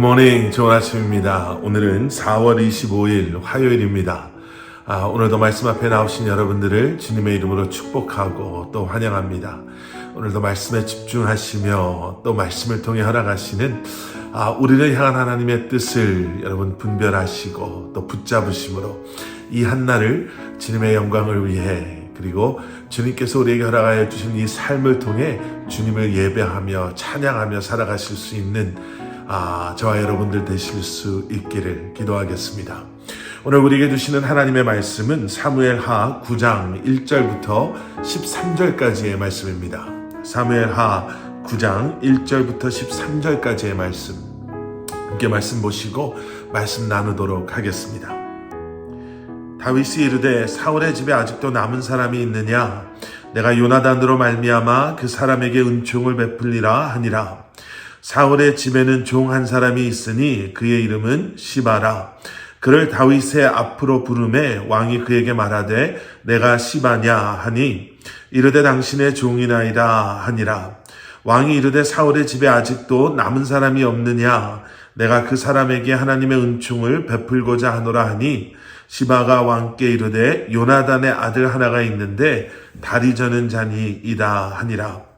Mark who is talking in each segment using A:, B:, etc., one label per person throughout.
A: 굿모닝 좋은 아침입니다. 오늘은 4월 25일 화요일입니다. 아, 오늘도 말씀 앞에 나오신 여러분들을 주님의 이름으로 축복하고 또 환영합니다. 오늘도 말씀에 집중하시며 또 말씀을 통해 허락하시는 아, 우리를 향한 하나님의 뜻을 여러분 분별하시고 또 붙잡으심으로 이 한날을 주님의 영광을 위해 그리고 주님께서 우리에게 허락하여 주신 이 삶을 통해 주님을 예배하며 찬양하며 살아가실 수 있는 아, 저와 여러분들 되실 수 있기를 기도하겠습니다. 오늘 우리에게 주시는 하나님의 말씀은 사무엘하 9장 1절부터 13절까지의 말씀입니다. 사무엘하 9장 1절부터 13절까지의 말씀. 함께 말씀 보시고 말씀 나누도록 하겠습니다. 다윗이 이르되 사울의 집에 아직도 남은 사람이 있느냐 내가 요나단으로 말미암아 그 사람에게 은총을 베풀리라 하니라 사울의 집에는 종 한 사람이 있으니 그의 이름은 시바라. 그를 다윗의 앞으로 부름에 왕이 그에게 말하되 내가 시바냐 하니? 이르되 당신의 종이나이다 하니라. 왕이 이르되 사울의 집에 아직도 남은 사람이 없느냐? 내가 그 사람에게 하나님의 은총을 베풀고자 하노라 하니. 시바가 왕께 이르되 요나단의 아들 하나가 있는데 다리 저는 자니이다 하니라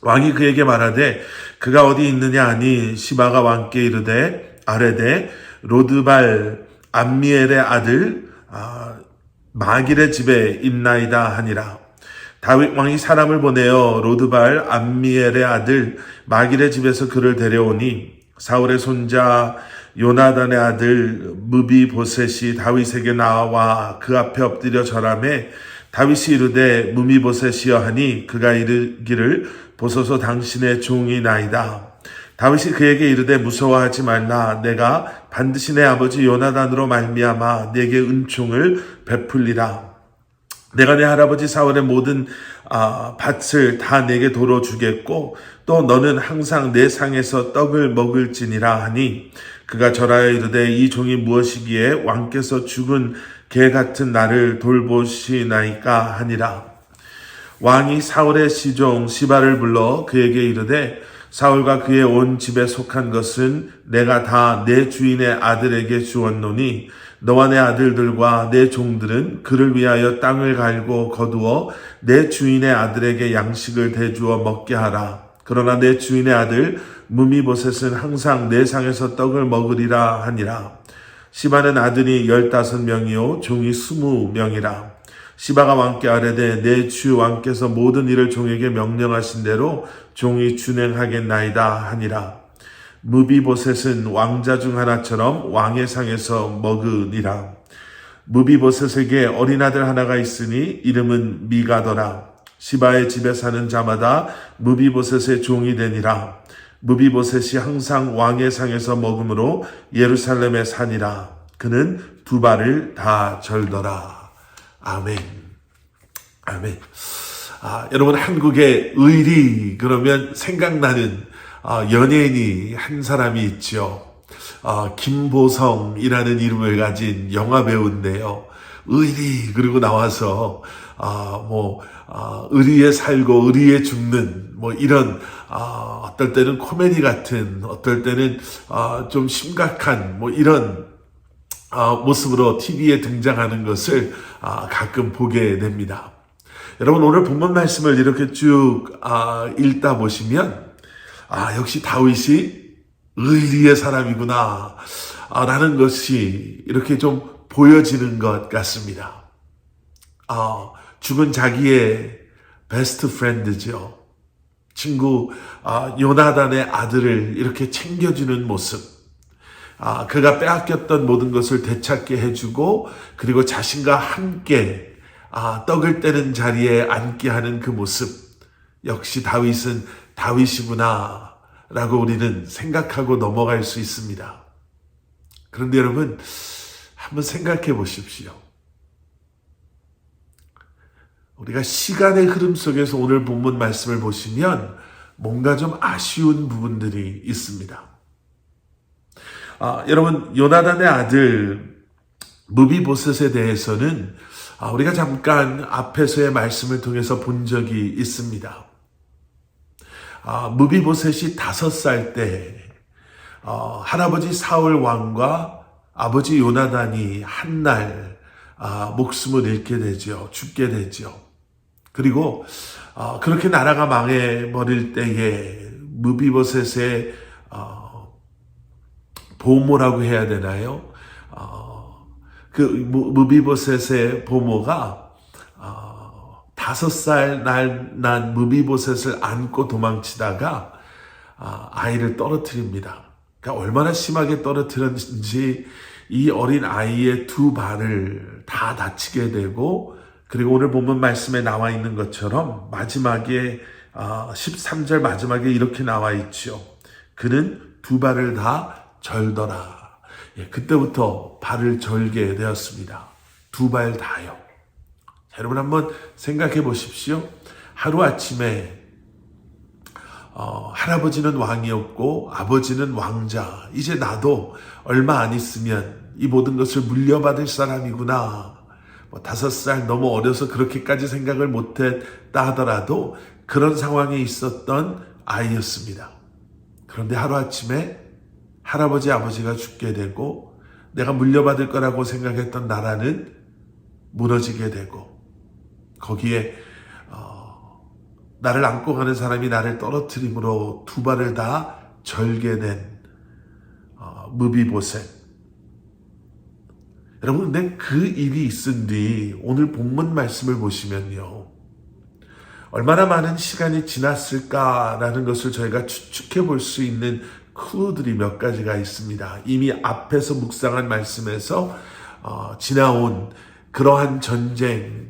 A: 왕이 그에게 말하되 그가 어디 있느냐 하니 시바가 왕께 이르되 아레데 로드발 암미엘의 아들 아, 마길의 집에 있나이다 하니라. 다윗 왕이 사람을 보내어 로드발 암미엘의 아들 마길의 집에서 그를 데려오니 사울의 손자 요나단의 아들 무비보셋이 다윗에게 나와 그 앞에 엎드려 절함에 다윗이 이르되 무미 보셋이여 하니 그가 이르기를 보소서 당신의 종이 나이다. 다윗이 그에게 이르되 무서워하지 말라 내가 반드시 내 아버지 요나단으로 말미암아 내게 은총을 베풀리라. 내가 내 할아버지 사울의 모든 아, 밭을 다 내게 도로 주겠고 또 너는 항상 내 상에서 떡을 먹을지니라 하니 그가 절하여 이르되 이 종이 무엇이기에 왕께서 죽은 개 같은 나를 돌보시나이까 하니라 왕이 사울의 시종 시바를 불러 그에게 이르되 사울과 그의 온 집에 속한 것은 내가 다 내 주인의 아들에게 주었노니 너와 내 아들들과 내 종들은 그를 위하여 땅을 갈고 거두어 내 주인의 아들에게 양식을 대주어 먹게 하라. 그러나 내 주인의 아들 무미보셋은 항상 내 상에서 떡을 먹으리라 하니라. 시바는 아들이 열다섯 명이요 종이 스무 명이라. 시바가 왕께 아뢰되 내 주 왕께서 모든 일을 종에게 명령하신 대로 종이 준행하겠나이다 하니라. 무비보셋은 왕자 중 하나처럼 왕의 상에서 먹으니라. 무비보셋에게 어린 아들 하나가 있으니 이름은 미가더라. 시바의 집에 사는 자마다 무비보셋의 종이 되니라. 무비보셋이 항상 왕의 상에서 먹으므로 예루살렘에 사니라. 그는 두 발을 다 절더라. 아멘. 아멘. 아, 여러분 한국의 의리 그러면 생각나는 아, 연예인이 한 사람이 있죠. 아, 김보성이라는 이름을 가진 영화 배우인데요. 의리 그리고 나와서 아, 뭐 아, 의리에 살고 의리에 죽는 뭐 이런 아, 어떨 때는 코미디 같은 어떨 때는 아, 좀 심각한 뭐 이런 아, 모습으로 TV에 등장하는 것을 아, 가끔 보게 됩니다. 여러분 오늘 본문 말씀을 이렇게 쭉 아, 읽다 보시면 아 역시 다윗이 의리의 사람이구나 아, 라는 것이 이렇게 좀 보여지는 것 같습니다. 아, 죽은 자기의 베스트 프렌드죠. 친구 아, 요나단의 아들을 이렇게 챙겨주는 모습. 아, 그가 빼앗겼던 모든 것을 되찾게 해주고 그리고 자신과 함께 아, 떡을 떼는 자리에 앉게 하는 그 모습. 역시 다윗은 다윗이구나 라고 우리는 생각하고 넘어갈 수 있습니다. 그런데 여러분 한번 생각해 보십시오. 우리가 시간의 흐름 속에서 오늘 본문 말씀을 보시면 뭔가 좀 아쉬운 부분들이 있습니다. 아, 여러분 요나단의 아들 무비보셋에 대해서는 아, 우리가 잠깐 앞에서의 말씀을 통해서 본 적이 있습니다. 아, 무비보셋이 다섯 살 때, 어, 할아버지 사울 왕과 아버지 요나단이 한날 아, 목숨을 잃게 되죠. 죽게 되죠. 그리고 어, 그렇게 나라가 망해버릴 때에 무비보셋의 어, 보모라고 해야 되나요? 어, 그 무- 무비보셋의 보모가 어, 다섯 살난 무비보셋을 안고 도망치다가 아, 아이를 떨어뜨립니다. 그러니까 얼마나 심하게 떨어뜨렸는지 이 어린 아이의 두 발을 다 다치게 되고 그리고 오늘 본문 말씀에 나와 있는 것처럼 마지막에 아, 13절 마지막에 이렇게 나와 있죠. 그는 두 발을 다 절더라. 예, 그때부터 발을 절게 되었습니다. 두 발 다요. 자, 여러분 한번 생각해 보십시오. 하루 아침에 어, 할아버지는 왕이었고 아버지는 왕자. 이제 나도 얼마 안 있으면 이 모든 것을 물려받을 사람이구나. 뭐 다섯 살 너무 어려서 그렇게까지 생각을 못했다 하더라도 그런 상황에 있었던 아이였습니다. 그런데 하루아침에 할아버지 아버지가 죽게 되고 내가 물려받을 거라고 생각했던 나라는 무너지게 되고 거기에 어, 나를 안고 가는 사람이 나를 떨어뜨림으로 두 발을 다 절게 된 어, 무비보셋 여러분 근데 그 일이 있은 뒤 오늘 본문 말씀을 보시면요 얼마나 많은 시간이 지났을까라는 것을 저희가 추측해 볼 수 있는 클루들이 몇 가지가 있습니다. 이미 앞에서 묵상한 말씀에서 어, 지나온 그러한 전쟁,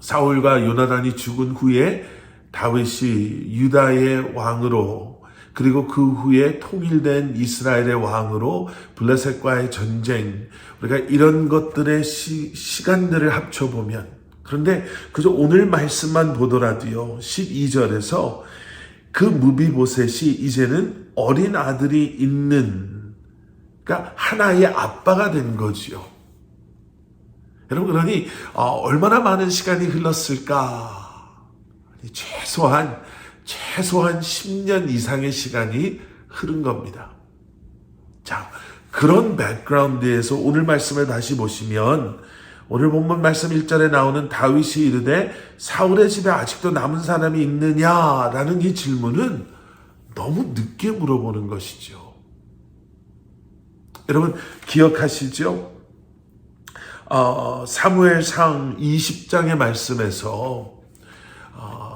A: 사울과 요나단이 죽은 후에 다윗이 유다의 왕으로 그리고 그 후에 통일된 이스라엘의 왕으로 블레셋과의 전쟁 우리가 이런 것들의 시, 시간들을 합쳐보면 그런데 그저 오늘 말씀만 보더라도요 12절에서 그 무비보셋이 이제는 어린 아들이 있는 그러니까 하나의 아빠가 된 거지요. 여러분 그러니 어, 얼마나 많은 시간이 흘렀을까? 최소한 최소한 10년 이상의 시간이 흐른 겁니다. 자, 그런 백그라운드에서 오늘 말씀을 다시 보시면 오늘 본문 말씀 1절에 나오는 다윗이 이르되 사울의 집에 아직도 남은 사람이 있느냐라는 이 질문은 너무 늦게 물어보는 것이죠. 여러분 기억하시죠? 어, 사무엘상 20장의 말씀에서 어,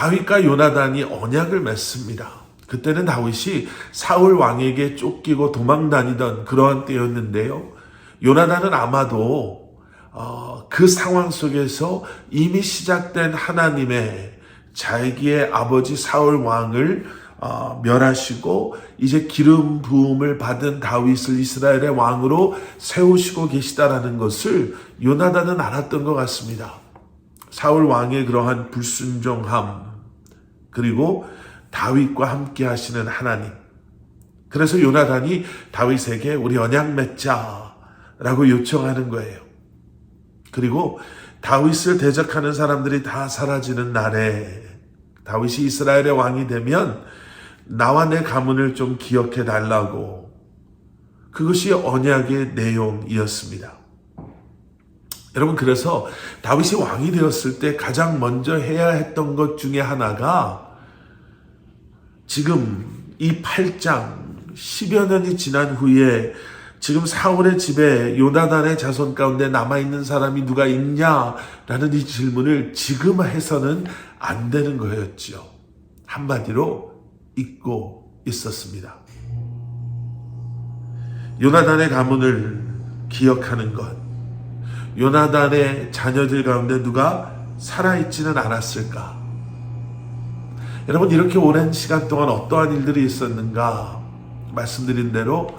A: 다윗과 요나단이 언약을 맺습니다. 그때는 다윗이 사울 왕에게 쫓기고 도망 다니던 그러한 때였는데요. 요나단은 아마도 어, 그 상황 속에서 이미 시작된 하나님의 자기의 아버지 사울 왕을 어, 멸하시고 이제 기름 부음을 받은 다윗을 이스라엘의 왕으로 세우시고 계시다라는 것을 요나단은 알았던 것 같습니다. 사울 왕의 그러한 불순종함 그리고 다윗과 함께 하시는 하나님. 그래서 요나단이 다윗에게 우리 언약 맺자라고 요청하는 거예요. 그리고 다윗을 대적하는 사람들이 다 사라지는 날에 다윗이 이스라엘의 왕이 되면 나와 내 가문을 좀 기억해 달라고 그것이 언약의 내용이었습니다. 여러분 그래서 다윗이 왕이 되었을 때 가장 먼저 해야 했던 것 중에 하나가 지금 이 8장 10여 년이 지난 후에 지금 사울의 집에 요나단의 자손 가운데 남아있는 사람이 누가 있냐라는 이 질문을 지금 해서는 안 되는 거였죠. 한마디로 잊고 있었습니다. 요나단의 가문을 기억하는 것. 요나단의 자녀들 가운데 누가 살아있지는 않았을까? 여러분, 이렇게 오랜 시간 동안 어떠한 일들이 있었는가? 말씀드린 대로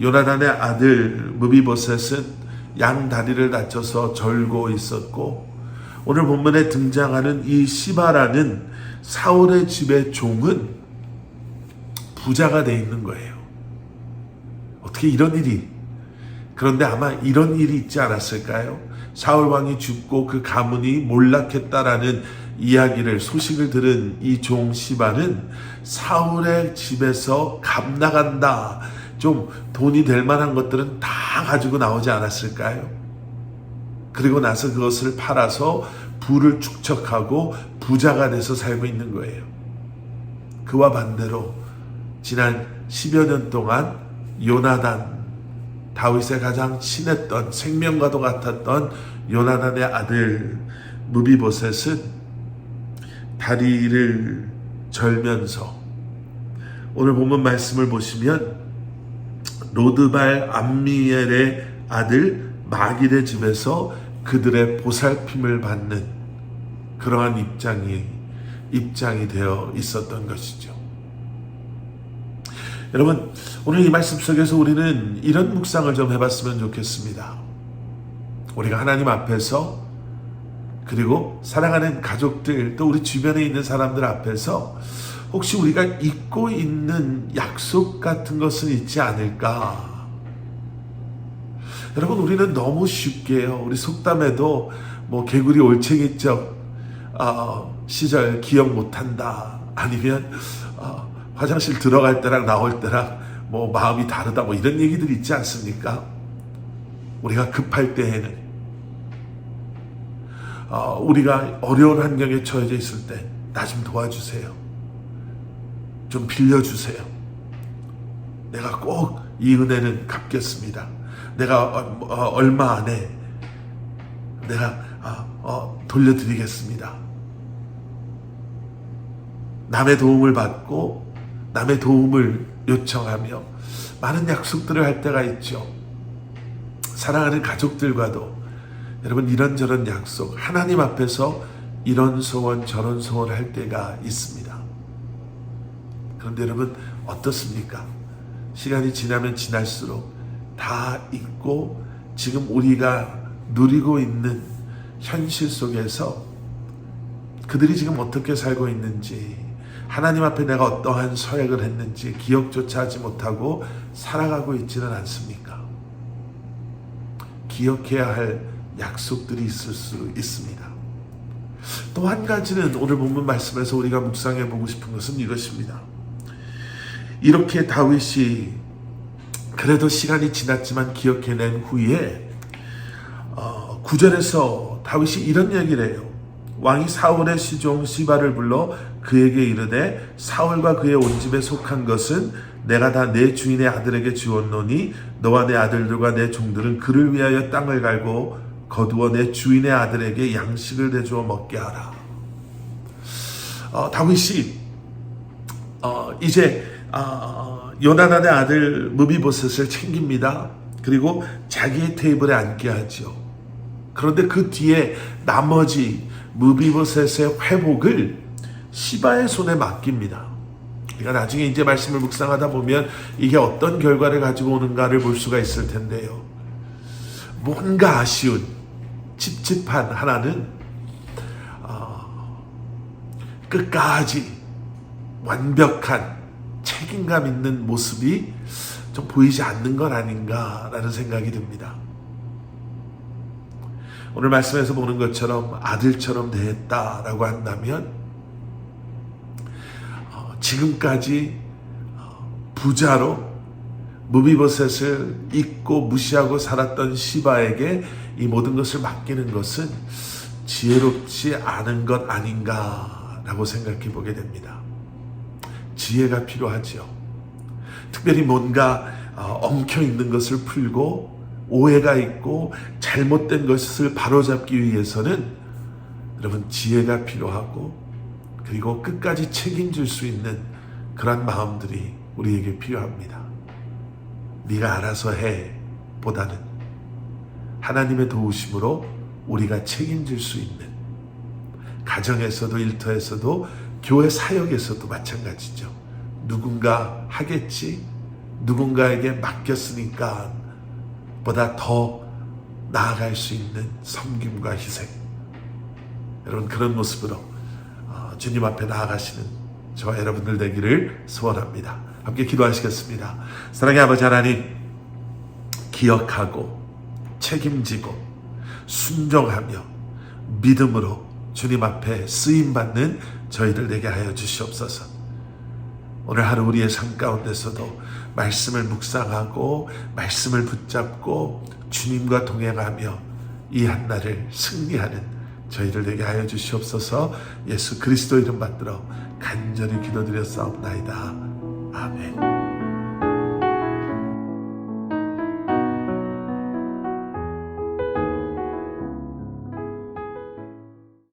A: 요나단의 아들 무비보셋은 양 다리를 다쳐서 절고 있었고 오늘 본문에 등장하는 이 시바라는 사울의 집의 종은 부자가 돼 있는 거예요. 어떻게 이런 일이 그런데 아마 이런 일이 있지 않았을까요? 사울 왕이 죽고 그 가문이 몰락했다라는 이야기를 소식을 들은 이 종 시바는 사울의 집에서 감 나간다. 좀 돈이 될 만한 것들은 다 가지고 나오지 않았을까요? 그리고 나서 그것을 팔아서 부를 축적하고 부자가 돼서 살고 있는 거예요. 그와 반대로 지난 10여 년 동안 요나단 다윗의 가장 친했던 생명과도 같았던 요나단의 아들 무비보셋은 다리를 절면서 오늘 본문 말씀을 보시면 로드발 암미엘의 아들 마길의 집에서 그들의 보살핌을 받는 그러한 입장이 입장이 되어 있었던 것이죠. 여러분, 오늘 이 말씀 속에서 우리는 이런 묵상을 좀 해봤으면 좋겠습니다. 우리가 하나님 앞에서 그리고 사랑하는 가족들 또 우리 주변에 있는 사람들 앞에서 혹시 우리가 잊고 있는 약속 같은 것은 있지 않을까? 여러분 우리는 너무 쉽게요. 우리 속담에도 뭐 개구리 올챙이적 어, 시절 기억 못한다. 아니면 어, 화장실 들어갈 때랑 나올 때랑 뭐 마음이 다르다. 뭐 이런 얘기들 있지 않습니까? 우리가 급할 때에는 어, 우리가 어려운 환경에 처해져 있을 때 나 좀 도와주세요. 좀 빌려주세요. 내가 꼭 이 은혜는 갚겠습니다. 내가 어, 어, 얼마 안에 내가 어, 어, 돌려드리겠습니다. 남의 도움을 받고 남의 도움을 요청하며 많은 약속들을 할 때가 있죠. 사랑하는 가족들과도 여러분 이런저런 약속 하나님 앞에서 이런 소원 저런 소원을 할 때가 있습니다. 그런데 여러분 어떻습니까? 시간이 지나면 지날수록 다 잊고 지금 우리가 누리고 있는 현실 속에서 그들이 지금 어떻게 살고 있는지 하나님 앞에 내가 어떠한 서약을 했는지 기억조차 하지 못하고 살아가고 있지는 않습니까? 기억해야 할 약속들이 있을 수 있습니다. 또 한 가지는 오늘 본문 말씀에서 우리가 묵상해 보고 싶은 것은 이것입니다. 이렇게 다윗이 그래도 시간이 지났지만 기억해낸 후에 어, 구절에서 다윗이 이런 얘기를 해요. 왕이 사울의 시종 시바를 불러 그에게 이르되 사울과 그의 온 집에 속한 것은 내가 다 내 주인의 아들에게 주었노니 너와 내 아들들과 내 종들은 그를 위하여 땅을 갈고 거두어 내 주인의 아들에게 양식을 대주어 먹게 하라. 어, 다윗이 어, 이제 어, 요나단의 아들 무비보셋을 챙깁니다. 그리고 자기의 테이블에 앉게 하죠. 그런데 그 뒤에 나머지 무비보셋의 회복을 시바의 손에 맡깁니다. 우리가 나중에 이제 말씀을 묵상하다 보면 이게 어떤 결과를 가지고 오는가를 볼 수가 있을 텐데요. 뭔가 아쉬운 찝찝한 하나는 어, 끝까지 완벽한 책임감 있는 모습이 좀 보이지 않는 건 아닌가라는 생각이 듭니다. 오늘 말씀에서 보는 것처럼 아들처럼 대했다라고 한다면 어, 지금까지 어, 부자로 무비버셋을 잊고 무시하고 살았던 시바에게 이 모든 것을 맡기는 것은 지혜롭지 않은 것 아닌가라고 생각해 보게 됩니다. 지혜가 필요하죠. 특별히 뭔가 어, 엉켜 있는 것을 풀고 오해가 있고 잘못된 것을 바로잡기 위해서는 여러분 지혜가 필요하고 그리고 끝까지 책임질 수 있는 그런 마음들이 우리에게 필요합니다. 네가 알아서 해 보다는 하나님의 도우심으로 우리가 책임질 수 있는 가정에서도 일터에서도 교회 사역에서도 마찬가지죠. 누군가 하겠지, 누군가에게 맡겼으니까 보다 더 나아갈 수 있는 섬김과 희생. 여러분 그런 모습으로 어, 주님 앞에 나아가시는 저와 여러분들 되기를 소원합니다. 함께 기도하시겠습니다. 사랑의 아버지 하나님 기억하고 책임지고 순종하며 믿음으로 주님 앞에 쓰임 받는 저희들 되게 하여 주시옵소서. 오늘 하루 우리의 삶 가운데서도 말씀을 묵상하고 말씀을 붙잡고 주님과 동행하며 이 한날을 승리하는 저희들 되게 하여 주시옵소서. 예수 그리스도 이름 받들어 간절히 기도드렸사옵나이다. 아멘.